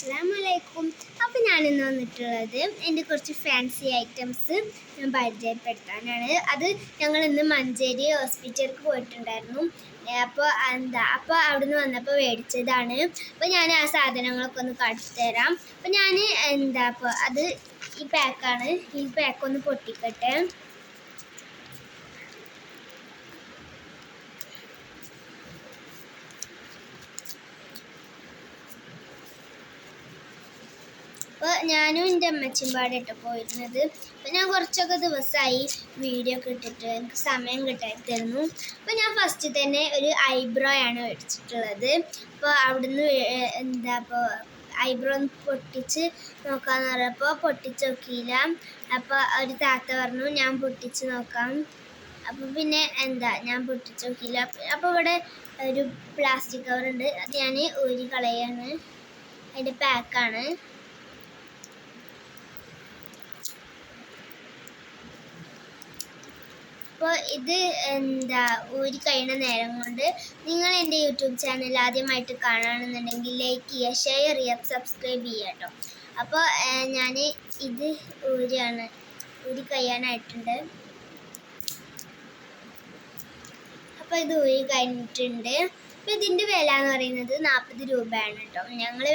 അസ്സാമലൈക്കും അപ്പോൾ ഞാനിന്ന് വന്നിട്ടുള്ളത് എന്റെ കുറച്ച് ഫാൻസി ഐറ്റംസ് ഞാൻ പരിചയപ്പെടുത്താനാണ്. അത് ഞങ്ങൾ ഇന്ന് മഞ്ചേരി ഹോസ്പിറ്റലിലേക്ക് പോയിട്ടുണ്ടായിരുന്നു. അപ്പോൾ എന്താ അപ്പോൾ അവിടുന്ന് വന്നപ്പോൾ മേടിച്ചതാണ്. അപ്പോൾ ഞാൻ ആ സാധനങ്ങളൊക്കെ ഒന്ന് കാണിച്ചു തരാം. അപ്പോൾ ഞാൻ എന്താ അപ്പോൾ അത് ഈ പാക്കാണ് ഈ പാക്കൊന്ന് പൊട്ടിക്കട്ടെ. അപ്പോൾ ഞാനും എന്റെ അമ്മച്ചും പാടിട്ട് പോയിരുന്നത്. അപ്പോൾ ഞാൻ കുറച്ചൊക്കെ ദിവസമായി വീഡിയോ ഒക്കെ ഇട്ടിട്ട് എനിക്ക് സമയം കിട്ടായിരുന്നു അപ്പോൾ ഞാൻ ഫസ്റ്റ് തന്നെ ഒരു ഐബ്രോ ആണ് മേടിച്ചിട്ടുള്ളത് അപ്പോൾ അവിടുന്ന് എന്താ അപ്പോൾ ഐബ്രോ ഒന്ന് പൊട്ടിച്ച് നോക്കാന്ന് പറഞ്ഞപ്പോൾ പൊട്ടിച്ച് നോക്കിയില്ല. അപ്പോൾ ഒരു താത്ത പറഞ്ഞു ഞാൻ പൊട്ടിച്ച് നോക്കാം. അപ്പോൾ പിന്നെ എന്താ ഞാൻ പൊട്ടിച്ച് നോക്കിയില്ല. അപ്പോൾ ഇവിടെ ഒരു പ്ലാസ്റ്റിക് കവറുണ്ട് അത് ഞാൻ ഊരി കളയാണ്. അതിന്റെ പാക്കാണ് അപ്പോൾ ഇത് എന്താ ഊരി കഴിയുന്ന നേരം കൊണ്ട് നിങ്ങൾ എന്റെ യൂട്യൂബ് ചാനൽ ആദ്യമായിട്ട് കാണുകയാണെന്നുണ്ടെങ്കിൽ ലൈക്ക് ചെയ്യുക ഷെയർ ചെയ്യുക സബ്സ്ക്രൈബ് ചെയ്യുക കേട്ടോ. അപ്പോൾ ഞാൻ ഇത് ഊരിയാണ് ഊരി കഴിയാനായിട്ടുണ്ട്. അപ്പോൾ ഇത് ഊരി കഴിഞ്ഞിട്ടുണ്ട്. അപ്പോൾ ഇതിന്റെ വില എന്ന് പറയുന്നത് നാൽപ്പത് രൂപയാണ് കേട്ടോ. ഞങ്ങൾ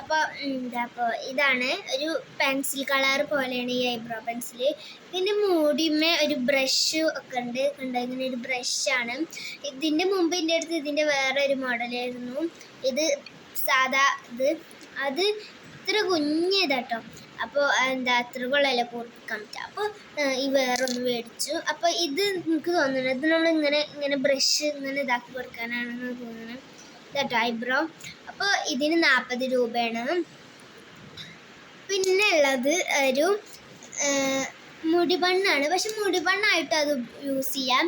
അപ്പോൾ എന്താ അപ്പോൾ ഇതാണ് ഒരു പെൻസിൽ കളർ പോലെയാണ് ഈ ഐബ്രോ പെൻസിൽ ഇതിന്റെ മൂടിമേ ഒരു ബ്രഷ് ഒക്കെ ഉണ്ട്. കണ്ടോ? ഇങ്ങനെ ഒരു ബ്രഷാണ് ഇതിന്റെ മുമ്പ് എന്റെ അടുത്ത് ഇതിന്റെ വേറെ ഒരു മോഡലായിരുന്നു. ഇത് സാധാ ഇത്. അത് ഇത്ര കുഞ്ഞിതാട്ടോ. അപ്പോൾ എന്താ അത്ര കൊള്ളല്ല പൊറുക്കാൻ പറ്റുക അപ്പോൾ ഈ വേറൊന്ന് മേടിച്ചു. അപ്പോൾ ഇത് എനിക്ക് തോന്നുന്നത് ഇത് നമ്മൾ ഇങ്ങനെ ഇങ്ങനെ ബ്രഷ് ഇങ്ങനെ ഇതാക്കി കൊടുക്കാനാണെന്ന് തോന്നുന്നത് ഇതാട്ടോ ഐബ്രോ അപ്പോൾ ഇതിന് നാൽപ്പത് രൂപയാണ്. പിന്നെ ഉള്ളത് ഒരു മുടിബണ്ണാണ് പക്ഷെ മുടിബണ്ണായിട്ട് അത് യൂസ് ചെയ്യാം.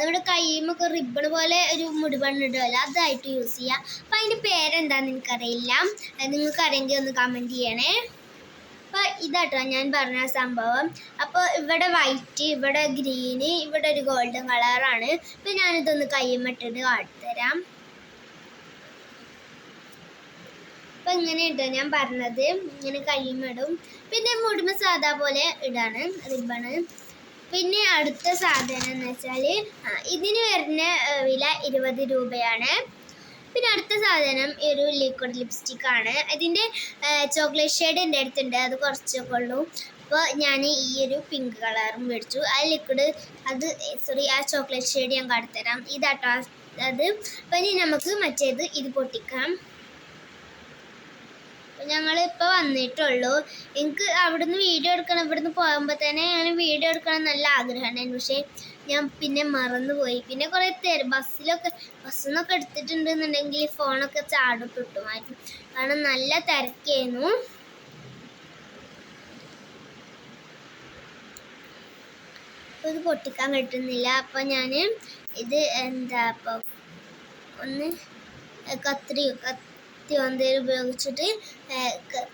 നമ്മുടെ കയ്യുമൊക്കെ റിബൺ പോലെ ഒരു മുടിബണ്ണ് ഇടുമല്ലോ അതായിട്ട് യൂസ് ചെയ്യാം. അപ്പം അതിന്റെ പേരെന്താണെന്ന് എനിക്കറിയില്ല. നിങ്ങൾക്കറിയെങ്കിൽ ഒന്ന് കമന്റ് ചെയ്യണേ. അപ്പോൾ ഇതാട്ടോ ഞാൻ പറഞ്ഞ സംഭവം. അപ്പോൾ ഇവിടെ വൈറ്റ് ഇവിടെ ഗ്രീന് ഇവിടെ ഒരു ഗോൾഡൻ കളറാണ് അപ്പോൾ ഞാനിതൊന്ന് കയ്യുമിട്ടിട്ട് കാട്ടിത്തരാം അപ്പം ഇങ്ങനെ ഇടുക ഞാൻ പറഞ്ഞത് ഇങ്ങനെ കയ്യുമിടും പിന്നെ മുടിമ സാധാ പോലെ ഇടാണ്. റിബണ്. പിന്നെ അടുത്ത സാധനം എന്ന് വെച്ചാൽ ഇതിന് വരുന്ന വില ഇരുപത് രൂപയാണ്. പിന്നെ അടുത്ത സാധനം ഒരു ലിക്വിഡ് ലിപ്സ്റ്റിക് ആണ്. ഇതിന്റെ ചോക്ലേറ്റ് ഷെയ്ഡ് എന്റെ അടുത്തുണ്ട്. അത് കുറച്ചൊക്കെ ഉള്ളൂ. അപ്പോൾ ഞാൻ ഈ ഒരു പിങ്ക് കളറും മേടിച്ചു. ആ ലിക്വിഡ് അത് സോറി ആ ചോക്ലേറ്റ് ഷെയ്ഡ് ഞാൻ കാട്ടിത്തരാം ഇതാട്ടോ. അത് അപ്പം ഇനി നമുക്ക് മറ്റേത് ഇത് പൊട്ടിക്കാം. ഞങ്ങൾ ഇപ്പോൾ വന്നിട്ടുള്ളൂ. എനിക്ക് അവിടുന്ന് വീഡിയോ എടുക്കണം ഇവിടുന്ന് പോകുമ്പോൾ തന്നെ ഞാൻ വീഡിയോ എടുക്കണം നല്ല ആഗ്രഹമാണ് പക്ഷേ ഞാൻ പിന്നെ മറന്നുപോയി. പിന്നെ കുറേ തരും ബസ്സിലൊക്കെ ബസ്സിൽ നിന്നൊക്കെ എടുത്തിട്ടുണ്ടെന്നുണ്ടെങ്കിൽ ഫോണൊക്കെ ചാടും കിട്ടുമായിരുന്നു കാരണം നല്ല തിരക്കായിരുന്നു. അപ്പോൾ ഇത് പൊട്ടിക്കാൻ കിട്ടുന്നില്ല അപ്പോൾ ഞാൻ ഇത് എന്താ അപ്പോൾ ഒന്ന് കത്രി കത്തി എന്തേലും ഉപയോഗിച്ചിട്ട്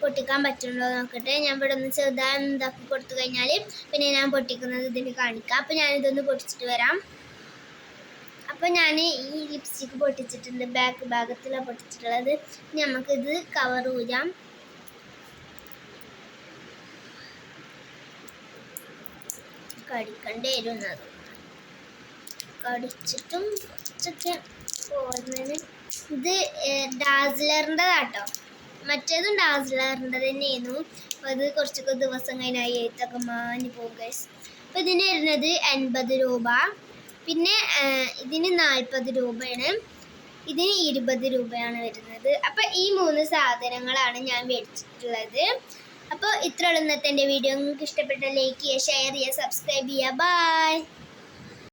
പൊട്ടിക്കാൻ പറ്റുന്നുണ്ടോ നോക്കട്ടെ. ഞാൻ ഇവിടെ ഒന്ന് ചെറുതായി ഇതാക്കി കൊടുത്തു കഴിഞ്ഞാൽ പിന്നെ ഞാൻ പൊട്ടിക്കുന്നത് ഇതിന് കാണിക്കാം. അപ്പോൾ ഞാനിതൊന്ന് പൊട്ടിച്ചിട്ട് വരാം. അപ്പോൾ ഞാൻ ഈ ലിപ്സ്റ്റിക്ക് പൊട്ടിച്ചിട്ടുണ്ട്. ബാക്ക് ഭാഗത്തിലാണ് പൊട്ടിച്ചിട്ടുള്ളത്. നമുക്കിത് കവർ ഊരാം കടിക്കേണ്ടി വരും കടിച്ചിട്ടും കുറച്ചൊക്കെ പോകുന്നതിന് ഇത് ഡാസിലറിന്റെ കേട്ടോ. മറ്റേതും ഡാസിലറിന്റെ തന്നെയായിരുന്നു. അപ്പോൾ അത് കുറച്ചൊക്കെ ദിവസം കഴിഞ്ഞായി എഴുത്തൊക്കെ മാഞ്ഞു പോകും ഗൈസ് അപ്പോൾ ഇതിന് വരുന്നത് എൺപത് രൂപ. പിന്നെ ഇതിന് നാൽപ്പത് രൂപയാണ്. ഇതിന് ഇരുപത് രൂപയാണ് വരുന്നത്. അപ്പോൾ ഈ മൂന്ന് സാധനങ്ങളാണ് ഞാൻ മേടിച്ചിട്ടുള്ളത്. അപ്പോൾ ഇത്രയുള്ള ഇന്നത്തെ എന്റെ വീഡിയോ. നിങ്ങൾക്ക് ഇഷ്ടപ്പെട്ട ലൈക്ക് ചെയ്യുക ഷെയർ ചെയ്യുക സബ്സ്ക്രൈബ് ചെയ്യുക. ബൈ